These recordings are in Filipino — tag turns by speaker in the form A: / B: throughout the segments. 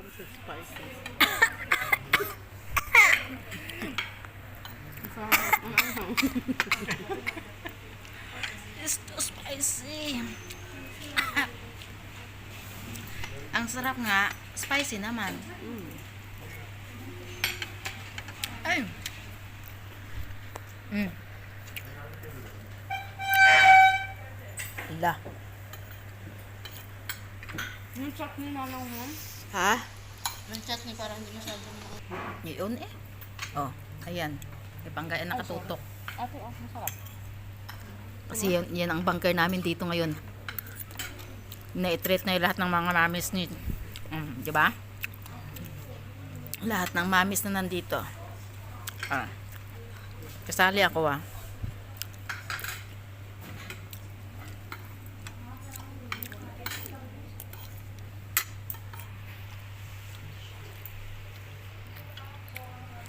A: Masarap ang anghang.
B: It's too spicy. Ang sarap nga, spicy naman.
A: Mm.
B: Ay. Mm. La.
A: Yung chutney na lang mo.
B: Ha?
A: Yung chutney parang hindi masyadong
B: Yun eh. Oh, ayan. May panggaya nakatutok.
A: Ate, oh, masarap.
B: Kasi yan, yan ang bunker namin dito ngayon. Na-treat na yung lahat ng mga mamis ni... Mm, di ba? Lahat ng mamis na nandito. Ah. Kasali ako ah.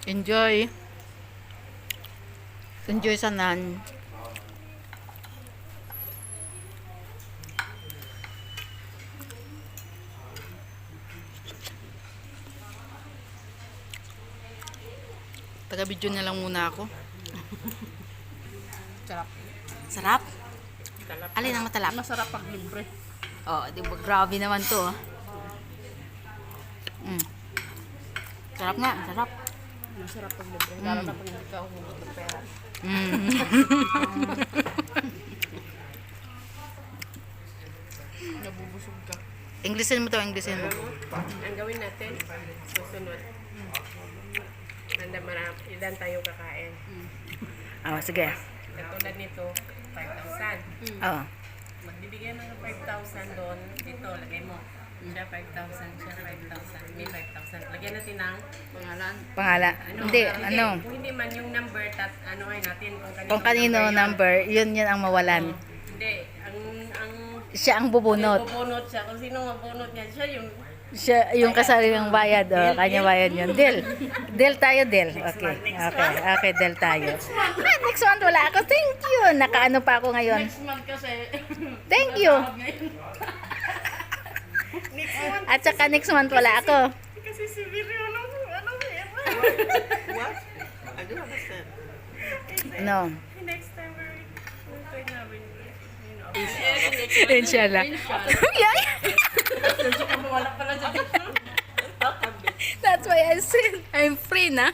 B: Enjoy. Enjoy sa nan. Taga-video na lang muna ako.
A: Sarap.
B: Sarap.
A: Talap.
B: Alin ang matalap?
A: Masarap pag libre.
B: Oh, di ba grabe naman to. oh. Mm. Sarap nga, sarap.
A: Masarap pag libre. Lalo na pag hindi ka humugot ng pera.
B: Mm.
A: Nabubusog ka.
B: Englishin mo to, Englishin mo.
C: Ang gawin natin, susunod. Handa marami, ilan tayo kakain.
B: Oh, sige.
C: Katulad nito, 5,000.
B: Oh.
C: Magbibigyan ng 5,000 doon, dito, lagay mo. Siya 5,000, siya 5,000, may 5,000. Lagyan natin ng
A: Pangalan.
B: Pangala. Hindi, ano.
C: Kung hindi man yung number, tat, ano ay natin kung kanino,
B: Kung kanino
C: yun.
B: number, yun yun ang mawalan.
C: Hindi, ang, ang,
B: Siya ang bubunot.
C: bubunot siya. Kung sino mabunot niya, siya yung
B: Siya, yung kasarilang bayad. Oh, kanya bayad yun. Deal. Deal tayo, deal. Okay. Okay. Okay, deal tayo. Ah, next month wala ako. Thank you. Nakaano pa ako ngayon.
A: Next month kasi.
B: Thank you. At saka next month wala ako.
C: Si Viri, ano, ano,
A: What? I do understand.
B: No.
C: Next time, we're, try namin. You know,
B: Inshallah. yeah. That's why I said I'm free na.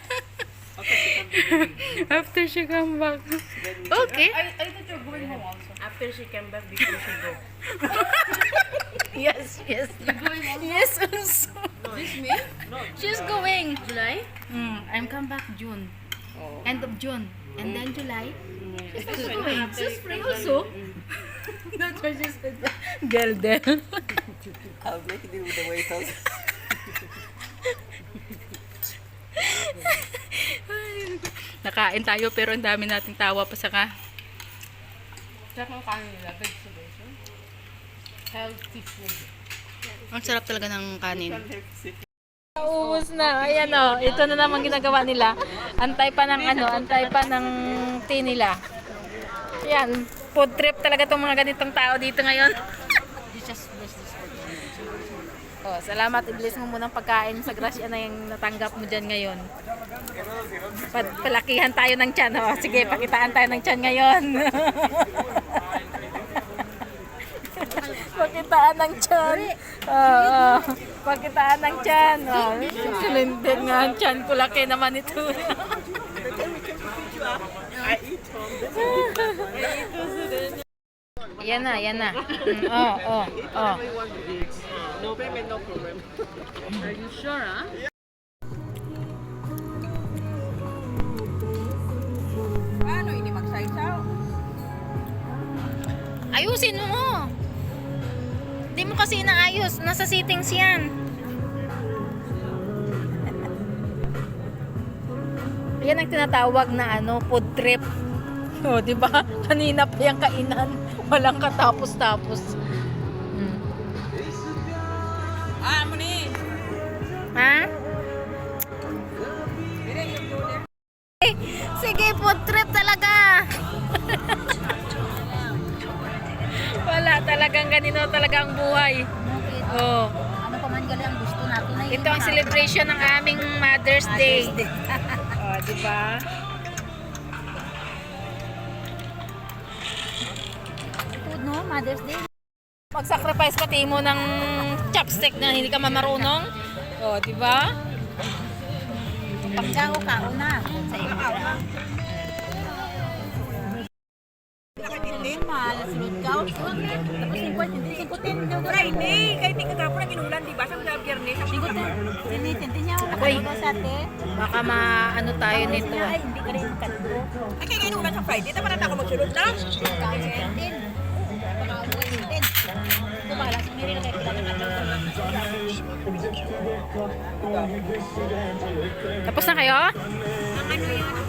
B: After she come back. Okay.
A: I, I thought you're going home also.
C: After she came back, before she go.
B: Yes, yes. Yes, also.
A: This me?
B: She's going.
A: July?
B: Mm, I'm come back June.
A: Oh.
B: End of June. And then July. She's
C: That's
B: going. She's free also. That's why she said that. Del Del.
A: I'll make it with the waiters.
B: Nakain tayo pero ang dami nating tawa pa saka.
A: Ang kanin nila. Vegetables. Healthy food.
B: Ang sarap talaga ng kanin. Ubus na. Ayan o. Ito na naman ginagawa nila. Antay pa ng ano, antay pa ng tea nila. Yan. Food trip talaga tong mga ganitong tao dito ngayon. Oh, salamat. Iblis mo munang pagkain sa grasya na yung natanggap mo dyan ngayon. Pa- palakihan tayo ng tiyan. Oh, sige, pakitaan tayo ng tiyan ngayon. pakitaan ng tiyan. Oo. pakitaan ng tiyan. Oh, silindir nga ang tiyan ko. Laki naman ito. Yan na, yan na. Mm, oh, oh, oh.
A: one week. No payment, no problem.
B: Are you sure, ah? Ayusin mo! Mo kasi inaayos. Nasa settings yan. Yan ang tinatawag na ano, food trip. O, di ba? Kanina pa yung kainan. Walang katapos-tapos. Hmm.
A: Ah, mo ni.
B: Ha? Eh, Sige, food trip talagang ganito talagang buhay. Oh.
D: ano pa man gali ang gusto natin ay
B: Ito ang celebration ng aming Mother's Day. oh, di ba?
D: Food, no? Mother's Day.
B: Mag-sacrifice pati mo ng chopstick na hindi ka mamarunong. Oh, di ba?
D: Pagka o kao na. Sa iyo Sulod ka. Tapos singkot, hindi singkutin. Friday, kahit hindi ka gapo na ginulan, di ba? Sa mga biyernes. Singkutin. Sinitintin niya ako. Nakatulog sa ate.
B: baka maano tayo nito.
D: Ay, hindi ka rin kalbo. Ay, kaya ginulan sa Friday. Tama na ako magsulod na. Kahit sa Tintin. Baka umuwi Tintin. Kumala, si Mary na kayo kilala na
B: Tapos na kayo?
D: Ang ano yun?